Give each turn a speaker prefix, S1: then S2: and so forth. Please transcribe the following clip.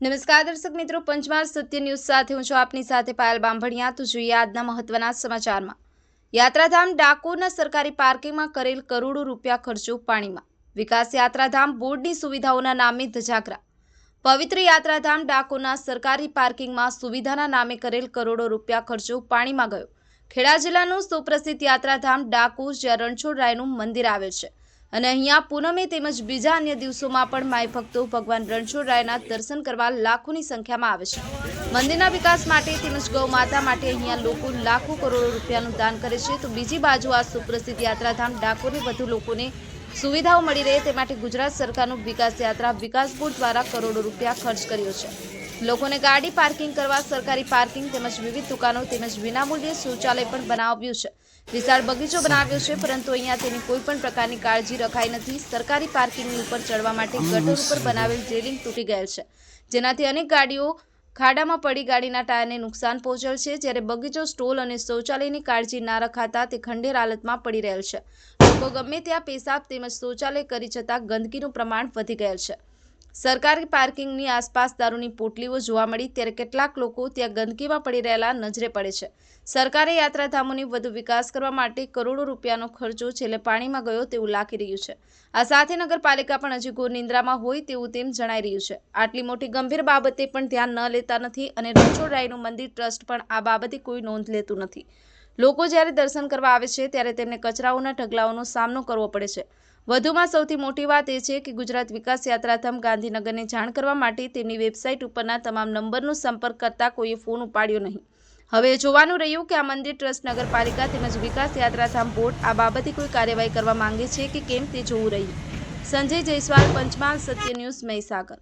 S1: નમસ્કાર દર્શક મિત્રો, પંચમહાલ સત્ય ન્યૂઝ સાથે હું છું આપની સાથે પાયલ બાંભણિયા. તો જોઈએ આજના મહત્વના સમાચારમાં. યાત્રાધામ ડાકોરના સરકારી પાર્કિંગમાં કરેલ કરોડો રૂપિયા ખર્ચો પાણીમાં વિકાસ યાત્રાધામ બોર્ડની સુવિધાઓના નામે ધજાગરા. પવિત્ર યાત્રાધામ ડાકોરના સરકારી પાર્કિંગમાં સુવિધાના નામે કરેલ કરોડો રૂપિયા ખર્ચો પાણીમાં ગયો. ખેડા જિલ્લાનું સુપ્રસિદ્ધ યાત્રાધામ ડાકોર જ્યાં રણછોડરાયનું મંદિર આવેલ છે. અને અહીંયા પૂનમે તેમજ બીજા અન્ય દિવસોમાં પણ માય ભક્તો ભગવાન રણછોડરાયના દર્શન કરવા લાખોની સંખ્યામાં આવે છે. મંદિરના વિકાસ માટે તેમજ ગૌ માતા માટે અહીંયા લોકો લાખો કરોડો રૂપિયાનું દાન કરે છે. તો બીજી બાજુ આ સુપ્રસિદ્ધ યાત્રાધામ ડાકોરને વધુ લોકોને સુવિધાઓ મળી રહે તે માટે ગુજરાત સરકારનું વિકાસ યાત્રા વિકાસ બોર્ડ દ્વારા કરોડો રૂપિયા ખર્ચ કર્યો છે. લોકોને ગાડી પાર્કિંગ કરવા સરકારી પાર્કિંગ તેમજ વિવિધ દુકાનો તેમજ વિનામૂલ્યે શૌચાલય પણ બનાવ્યું છે. વિશાળ બગીચો બનાવ્યો છે પરંતુ અહીંયા તેની કોઈ પણ પ્રકારની કાળજી રખાઈ નથી. સરકારી પાર્કિંગની ઉપર ચડવા માટે ગટર ઉપર બનાવેલ રેલિંગ તૂટી ગયેલ છે. જેનાથી અનેક ગાડીઓ ખાડામાં પડી ગાડીના ટાયરને નુકસાન પહોંચેલ છે. જ્યારે બગીચો સ્ટોલ અને શૌચાલયની કાળજી ના રખાતા તે ખંડેર હાલતમાં પડી રહેલ છે. લોકો ગમે ત્યાં પેશાબ તેમજ શૌચાલય કરી છતાં ગંદકીનું પ્રમાણ વધી ગયેલ છે. સરકારી પાર્કિંગની આસપાસ દારૂની પોટલીઓ જોવા મળી, ત્યારે કેટલાક લોકો ત્યાં ગંદકીમાં પડી રહેલા નજરે પડે છે. સરકારે યાત્રાધામોની વધુ વિકાસ કરવા માટે કરોડો રૂપિયાનો ખર્ચો છેલ્લે પાણીમાં ગયો તેવું લાગી રહ્યું છે. આ સાથે નગરપાલિકા પણ હજી ઘોર નિંદ્રામાં હોય તેવું તેમ જણાઈ રહ્યું છે. આટલી મોટી ગંભીર બાબતે પણ ધ્યાન ન લેતા નથી અને રણછોડરાયનું મંદિર ટ્રસ્ટ પણ આ બાબતે કોઈ નોંધ લેતું નથી. લોકો જ્યારે દર્શન કરવા આવે છે, ત્યારે તેમને કચરાઓના ઢગલાઓનો સામનો કરવો પડે છે. વધુમાં સૌથી મોટી વાત એ છે કે ગુજરાત વિકાસ યાત્રાધામ ગાંધીનગરને જાણ કરવા માટે તેમની વેબસાઇટ ઉપરના તમામ નંબરનો સંપર્ક કરતા કોઈએ ફોન ઉપાડ્યો નહીં. હવે જોવાનું રહ્યું કે આ મંદિર ટ્રસ્ટ નગરપાલિકા તેમજ વિકાસ યાત્રાધામ બોર્ડ આ બાબતે કોઈ કાર્યવાહી કરવા માંગે છે કે કેમ તે જોવું રહ્યું. સંજય જયસ્વાલ, પંચમહાલ, સત્ય ન્યૂઝ મહીસાગર.